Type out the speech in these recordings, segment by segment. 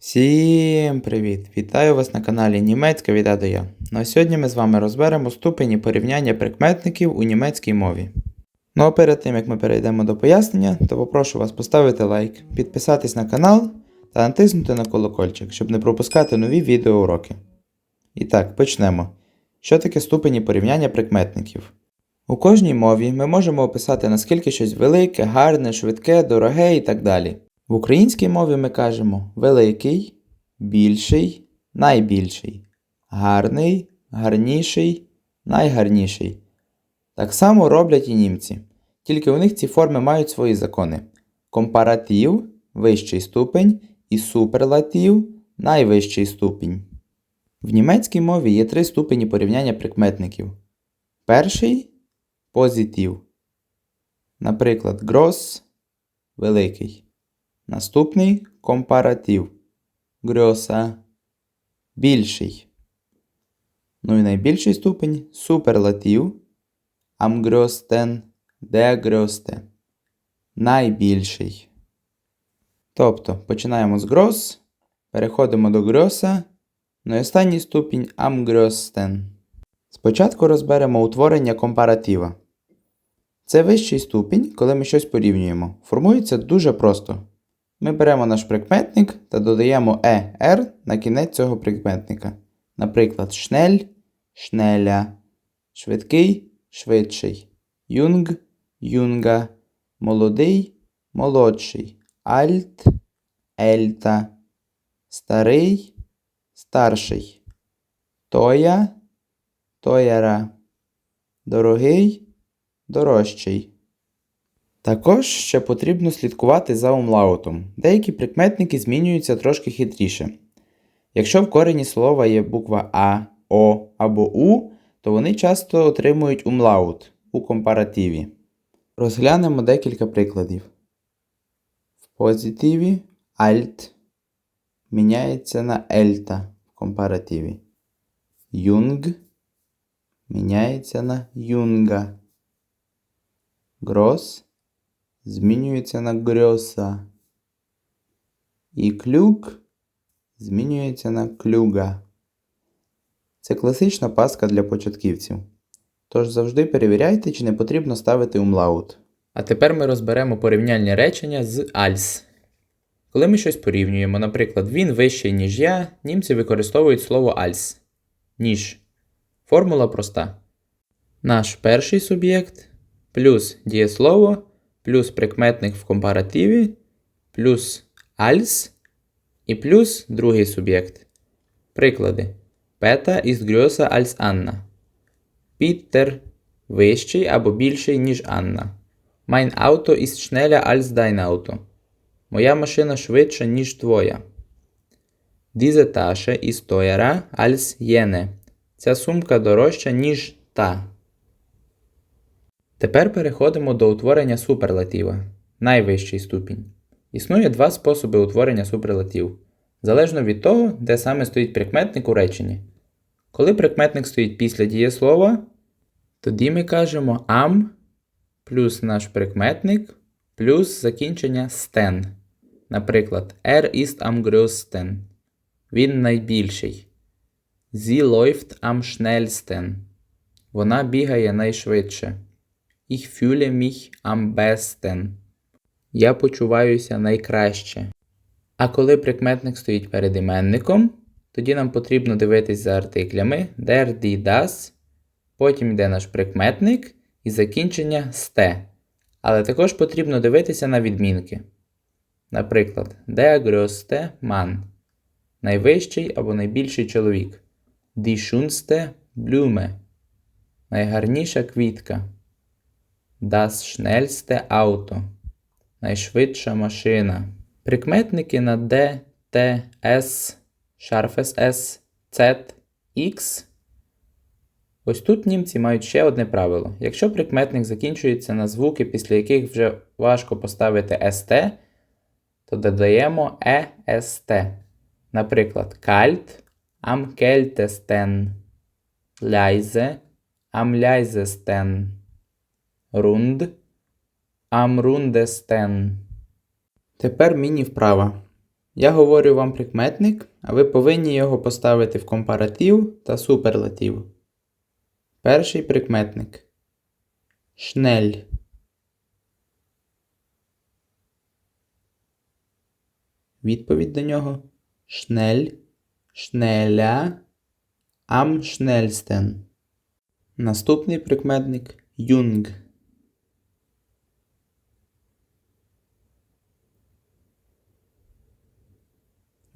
Всім привіт! Вітаю вас на каналі Німецька від А Я. На сьогодні ми з вами розберемо ступені порівняння прикметників у німецькій мові. Ну а перед тим як ми перейдемо до пояснення, то попрошу вас поставити лайк, підписатись на канал та натиснути на колокольчик, щоб не пропускати нові відеоуроки. І так, почнемо. Що таке ступені порівняння прикметників? У кожній мові ми можемо описати наскільки щось велике, гарне, швидке, дороге і так далі. В українській мові ми кажемо великий, більший, найбільший, гарний, гарніший, найгарніший. Так само роблять і німці, тільки у них ці форми мають свої закони: компаратив вищий ступень і суперлатив найвищий ступінь. В німецькій мові є три ступені порівняння прикметників. Перший позитив. Наприклад, gross – великий. Наступний компаратив. Грьоса більший. Ну і найбільший ступень суперлатив. Амгрьостен дегрьосте. Найбільший. Тобто починаємо з грос, переходимо до грьоса, ну і останній ступінь амгрьостен. Спочатку розберемо утворення компаратива. Це вищий ступінь, коли ми щось порівнюємо. Формується дуже просто. Ми беремо наш прикметник та додаємо «er» на кінець цього прикметника. Наприклад, шнель, шнеля, швидкий, швидший, юнг, юнга, молодий, молодший, альт, ельта, старий, старший, тоя, тояра, дорогий, дорожчий. Також ще потрібно слідкувати за умлаутом. Деякі прикметники змінюються трошки хитріше. Якщо в корені слова є буква А, О або У, то вони часто отримують умлаут у компаративі. Розглянемо декілька прикладів. В позитиві alt міняється на ельта в компаративі. Юнг міняється на юнга. Грос змінюється на грьоса. І клюк змінюється на клюга. Це класична паска для початківців. Тож завжди перевіряйте, чи не потрібно ставити умлаут. А тепер ми розберемо порівняльні речення з альс. Коли ми щось порівнюємо, наприклад, він вищий, ніж я, німці використовують слово альс. Ніж. Формула проста. Наш перший суб'єкт плюс дієслово плюс прикметник в компаративі, плюс als і плюс другий суб'єкт. Приклади. Пета ist größer als Anna. Пітер вищий або більший, ніж Анна. Mein Auto ist schneller als dein Auto. Моя машина швидша, ніж твоя. Diese Tasche ist teurer als jene. Ця сумка дорожча, ніж та. Тепер переходимо до утворення суперлатива. Найвищий ступінь. Існує два способи утворення суперлатив. Залежно від того, де саме стоїть прикметник у реченні. Коли прикметник стоїть після дієслова, тоді ми кажемо am плюс наш прикметник плюс закінчення стен. Наприклад, er ist am größten. Він найбільший. Sie läuft am schnellsten. Вона бігає найшвидше. Ich fühle mich am besten. Я почуваюся найкраще. А коли прикметник стоїть перед іменником, тоді нам потрібно дивитись за артиклями der, die, das. Потім йде наш прикметник і закінчення сте. Але також потрібно дивитися на відмінки. Наприклад, der größte Mann. Найвищий або найбільший чоловік. Die schönste Blume. Найгарніша квітка. Das schnellste Auto. Найшвидша машина. Прикметники на D, T, S, шарфес S, Z, X. Ось тут німці мають ще одне правило. Якщо прикметник закінчується на звуки, після яких вже важко поставити ST, то додаємо EST. Наприклад, kalt am kältesten, leise am leisesten. Рунд. Амрундестен. Тепер міні-вправа. Я говорю вам прикметник, а ви повинні його поставити в компаратив та суперлатив. Перший прикметник. Шнель. Відповідь до нього шнель, шнеля, ам шнельстен. Наступний прикметник юнг.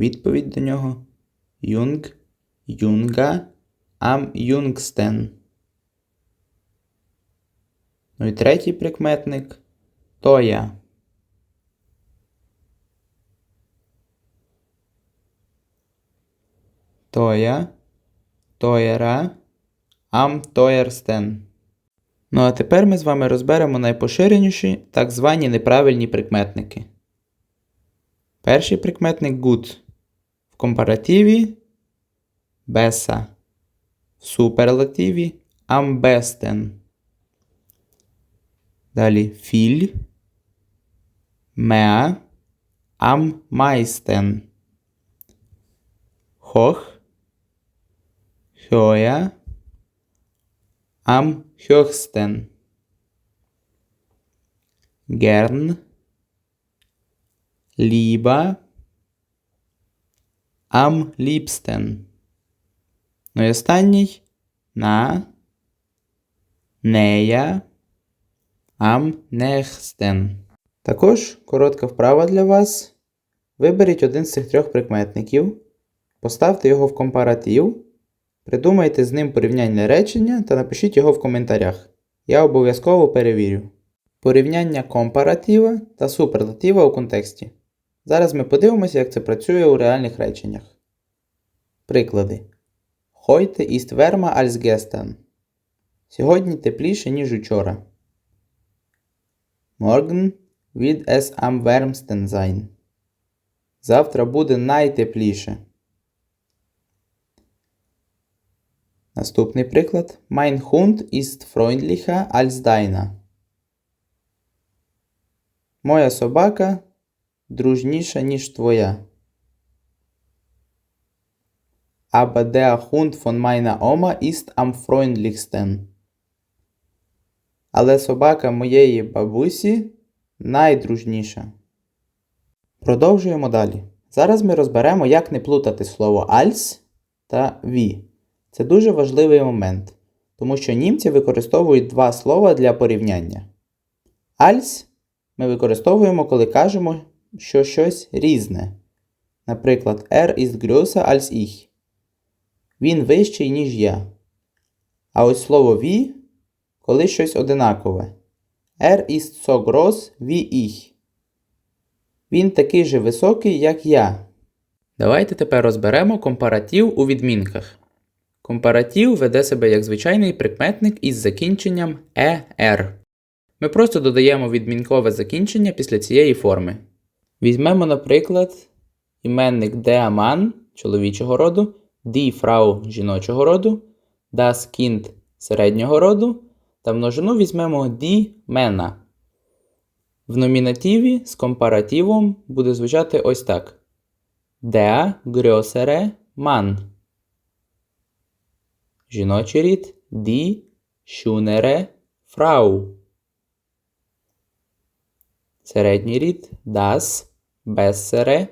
Відповідь до нього юнг, юнга, ам юнгстен. Ну і третій прикметник тоя. Тоя, тоєра, ам тоєрстен. Ну а тепер ми з вами розберемо найпоширеніші так звані неправильні прикметники. Перший прикметник good. Компаративі беса. В суперлативі амбестен. Далі філь, меа, ам майстен. Хох, хьоя, ам хьохстен. Герн, ліба, ам ліпстен. Ну і останній на, нея, ам нехстен. Також коротка вправа для вас. Виберіть один з цих трьох прикметників, поставте його в компаратив, придумайте з ним порівняння речення та напишіть його в коментарях. Я обов'язково перевірю. Порівняння компаратива та суперлатива у контексті. Зараз ми подивимося, як це працює у реальних реченнях. Приклади. Heute ist wärmer als gestern. Сьогодні тепліше, ніж учора. Morgen wird es am wärmsten sein. Завтра буде найтепліше. Наступний приклад. Mein Hund ist freundlicher als deiner. Моя собака дружніша, ніж твоя. Aber der Hund von meiner Oma ist am freundlichsten. Але собака моєї бабусі найдружніша. Продовжуємо далі. Зараз ми розберемо, як не плутати слово als та «ві». Це дуже важливий момент, тому що німці використовують два слова для порівняння. Als ми використовуємо, коли кажемо, що щось різне. Наприклад, er ist größer als ich. Він вищий, ніж я. А ось слово «wie» коли щось одинакове. Er ist so groß wie ich. Він такий же високий, як я. Давайте тепер розберемо компаратив у відмінках. Компаратив веде себе як звичайний прикметник із закінченням «er». Ми просто додаємо відмінкове закінчення після цієї форми. Візьмемо, наприклад, іменник Mann чоловічого роду, die Frau жіночого роду, das Kind середнього роду та множину візьмемо die Männer. В номінативі з компаративом буде звучати ось так: Der größere Mann. Жіночий рід die schönere Frau. Середній рід das bessere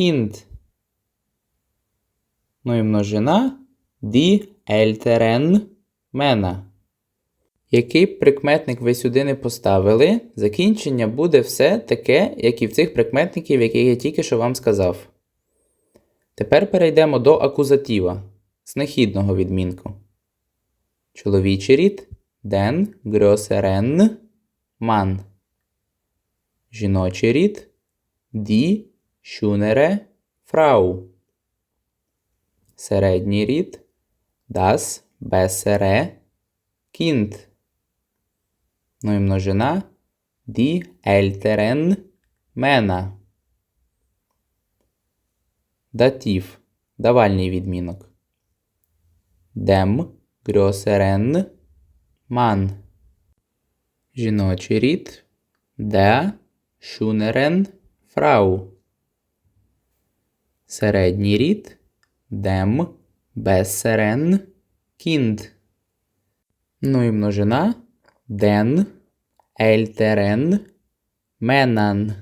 Kind. Ну і множина die älteren Männer. Який прикметник ви сюди не поставили, закінчення буде все таке, як і в цих прикметників, які я тільки що вам сказав. Тепер перейдемо до акузатива, знахідного відмінку. Чоловічий рід den größeren Mann. Жіночий рід die schönere Frau. Середній рід das bessere Kind. Ну і die älteren Männer. Датів. Давальний відмінок. Dem Mann. Жіночий рід der schöneren Frau. Середній рід dem, besseren, kind. Ну і множина den, älteren, Менан.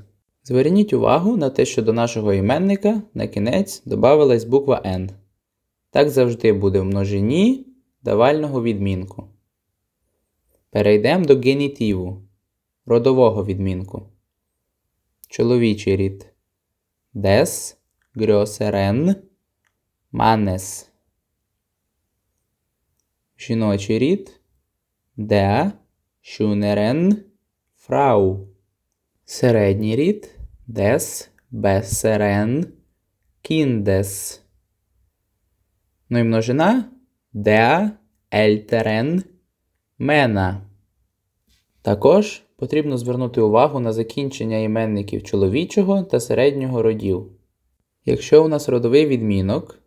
Зверніть увагу на те, що до нашого іменника на кінець додавалась буква N. Так завжди буде в множині давального відмінку. Перейдемо до генітиву, родового відмінку. Größeren, Mannes. Жіночий рід. Der, schöneren, Frau. Середній рід des besseren Kindes. Ну множина der älteren Männer. Також потрібно звернути увагу на закінчення іменників чоловічого та середнього родів. Якщо у нас родовий відмінок,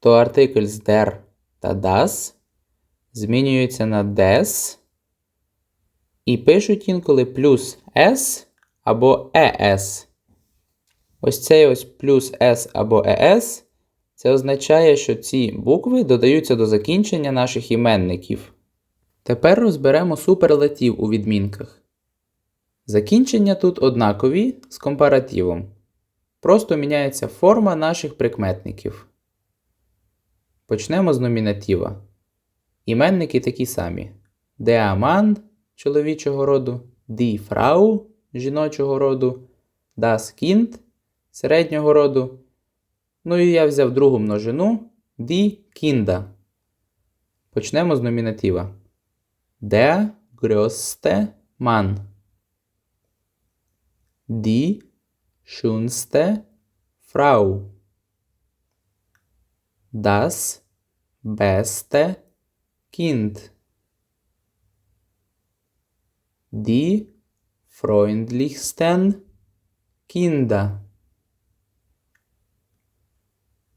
то артикль з der та das змінюється на des і пишуть інколи плюс S або ES. Ось цей ось плюс S або ES. Це означає, що ці букви додаються до закінчення наших іменників. Тепер розберемо суперлатив у відмінках. Закінчення тут однакові з компаративом. Просто міняється форма наших прикметників. Почнемо з номінатива. Іменники такі самі: Деаман чоловічого роду, die Frau жіночого роду, das Kind середнього роду. Ну і я взяв другу множину die Kinder. Почнемо з номінатива. Der größte Mann. Die schönste Frau. Das beste Kind. Die freundlichsten Kinder.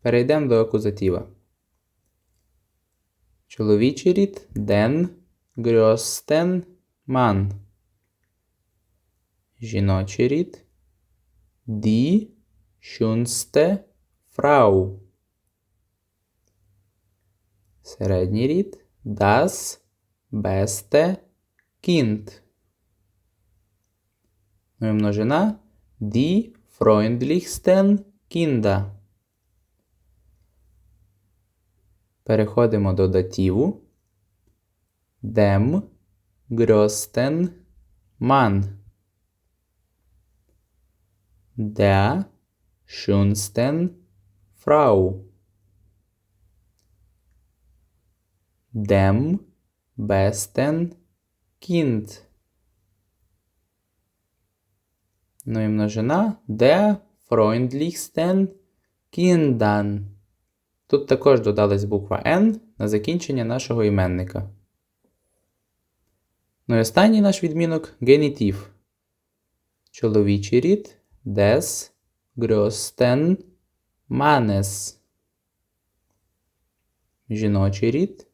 Перейдемо до акузатива. Чоловічий рід den Mann. Жіночий рід die schönste Frau. Середній рід das beste Kind. Ну і множина die freundlichsten Kinder. Переходимо до дативу. Dem größten Mann. Der schönsten Frau. Dem besten Kind. Ну і множина der freundlichsten Kindern. Тут також додалась буква N на закінчення нашого іменника. Ну і останній наш відмінок генітив. Чоловічий рід des größten Mannes. Жіночий рід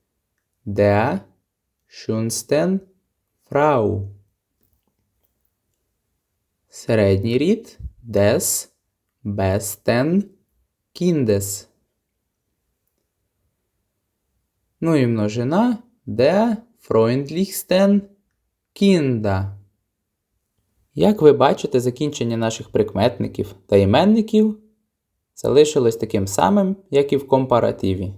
der schönsten Frau. Середній рід des besten Kindes. Ну і множина der freundlichsten Kinder. Як ви бачите, закінчення наших прикметників та іменників залишилось таким самим, як і в компаративі.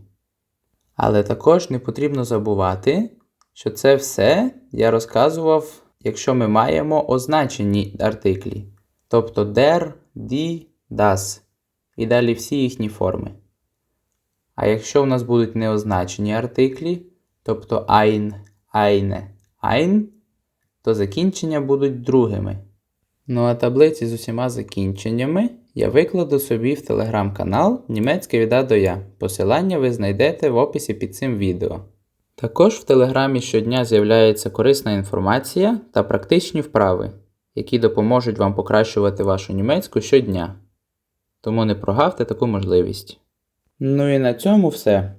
Але також не потрібно забувати, що це все я розказував, якщо ми маємо означені артиклі. Тобто der, die, das. І далі всі їхні форми. А якщо в нас будуть неозначені артиклі, тобто ein, eine, ein, то закінчення будуть другими. Ну а таблиці з усіма закінченнями я викладу собі в телеграм-канал Німецьке від А до Я. Посилання ви знайдете в описі під цим відео. Також в телеграмі щодня з'являється корисна інформація та практичні вправи, які допоможуть вам покращувати вашу німецьку щодня. Тому не прогавте таку можливість. Ну і на цьому все.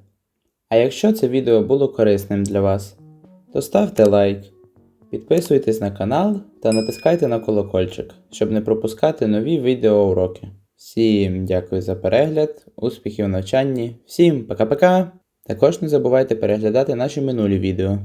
А якщо це відео було корисним для вас, то ставте лайк, підписуйтесь на канал та натискайте на колокольчик, щоб не пропускати нові відеоуроки. Всім дякую за перегляд, успіхів в навчанні, всім пока-пока! Також не забувайте переглядати наші минулі відео.